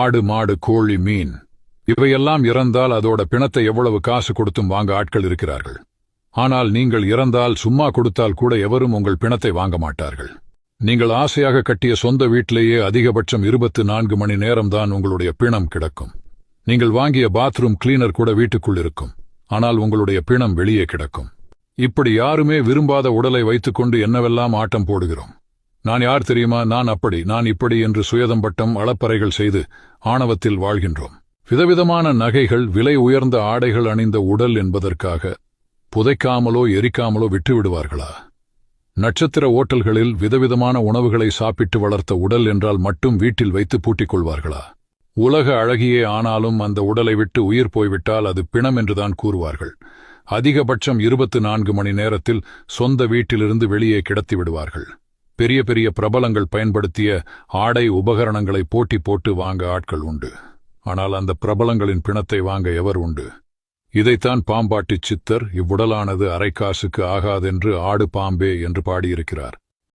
ஆடு மாடு கோழி மீன். இவையெல்லாம் இறந்தால் அதோட பிணத்தை எவ்வளவு காசு கொடுத்தும் வாங்க ஆட்கள் இருக்கிறார்கள். ஆனால் நீங்கள் இறந்தால் சும்மா கொடுத்தால் கூட எவரும் உங்கள் பிணத்தை வாங்க மாட்டார்கள். நீங்கள் ஆசையாக கட்டிய சொந்த வீட்டிலேயே அதிகபட்சம் இருபத்து நான்கு மணி நேரம்தான் உங்களுடைய பிணம் கிடக்கும். நீங்கள் வாங்கிய பாத்ரூம் கிளீனர் கூட வீட்டுக்குள் இருக்கும். ஆனால் உங்களுடைய பிணம் வெளியே கிடக்கும். இப்படி யாருமே விரும்பாத உடலை வைத்துக்கொண்டு என்னவெல்லாம் ஆட்டம் போடுகிறோம்? நான் யார் தெரியுமா? நான் அப்படி நான் இப்படி என்று சுயதம்பட்டம் அளப்பறைகள் செய்து ஆணவத்தில் வாழ்கின்றோம். விதவிதமான நகைகள் விலை உயர்ந்த ஆடைகள் அணிந்த உடல் என்பதற்காக புதைக்காமலோ எரிக்காமலோ விட்டுவிடுவார்களா? நட்சத்திர ஓட்டல்களில் விதவிதமான உணவுகளை சாப்பிட்டு வளர்த்த உடல் என்றால் மட்டும் வீட்டில் வைத்து பூட்டிக் கொள்வார்களா உலக அழகியே ஆனாலும் அந்த உடலை விட்டு உயிர் போய்விட்டால் அது பிணம் என்றுதான் கூறுவார்கள். அதிகபட்சம் இருபத்து நான்கு மணி நேரத்தில் சொந்த வீட்டிலிருந்து வெளியே கிடத்தி விடுவார்கள் பெரிய பெரிய பிரபலங்கள் பயன்படுத்திய ஆடை உபகரணங்களை போட்டி போட்டு வாங்க ஆட்கள் உண்டு. ஆனால் அந்த பிரபலங்களின் பிணத்தை வாங்க எவர் உண்டு? இதைத்தான் பாம்பாட்டிச் சித்தர் இவ்வுடலானது அரைக்காசுக்கு ஆகாதென்று ஆடு பாம்பே என்று பாடியிருக்கிறார்.